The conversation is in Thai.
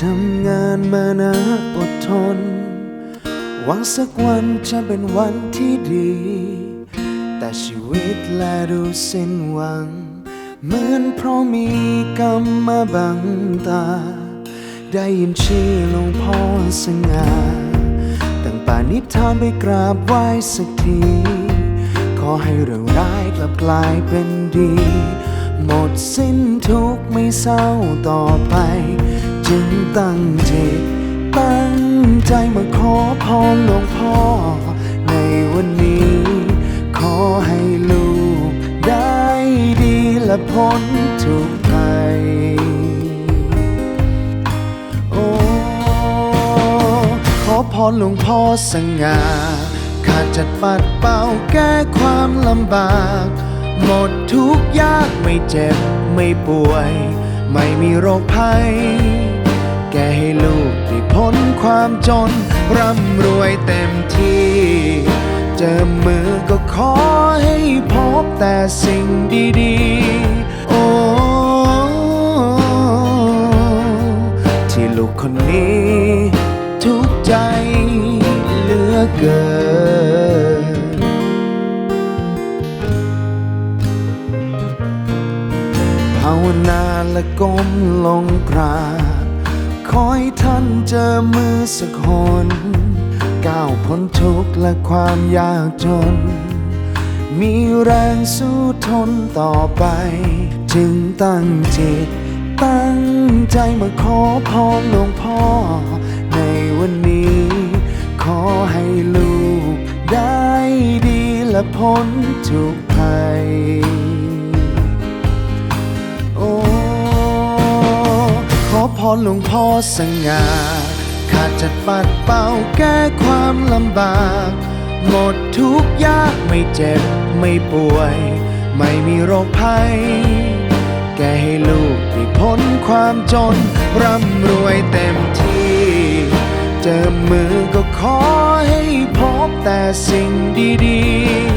ทำงานมานะอดทน หวังสักวันจะเป็นวันที่ดี แต่ชีวิตแลดูสิ้นหวัง เหมือนเพราะมีกรรมมาบังตา ได้ยินชื่อหลวงพ่อสง่าตั้งป่านิทานไปกราบไหว้สักที ขอให้เรื่องร้ายกลับกลายเป็นดี หมดสิ้นทุกข์ไม่เศร้าต่อไป จึงตั้งจิตตั้งใจมาขอพรหลวงพ่อ ในวันนี้ ขอให้ลูกได้ดีและพ้นทุกภัยโอ้ขอพรหลวงพ่อสง่าข้าจัดปัดเป่าแก้ความลำบาก หมดทุกยากไม่เจ็บไม่ป่วย ไม่มีโรคภัย แกให้ลูกได้พ้นความจน ร่ำรวยเต็มที่ เจอมือก็ขอให้พบแต่สิ่งดีๆ โอ้ ที่ลูกคนนี้ทุกใจเหลือเกินภาวนาและก้มลงกราบ ขอให้ท่านเจอมือสักคนก้าวพ้นทุกข์และความยากจน มีแรงสู้ทนต่อไป จึงตั้งจิต ตั้งใจมาขอพรหลวงพ่อ ในวันนี้ ขอให้ลูกได้ดีและพ้นทุกภัย พรหลวงพ่อสง่าข้าจัดปัดเป่าแก้ความลำบาก หมดทุกยากไม่เจ็บไม่ป่วย ไม่มีโรคภัย แกให้ลูกได้พ้นความจน ร่ำรวยเต็มที่ เจอมือก็ขอให้พบแต่สิ่งดีๆ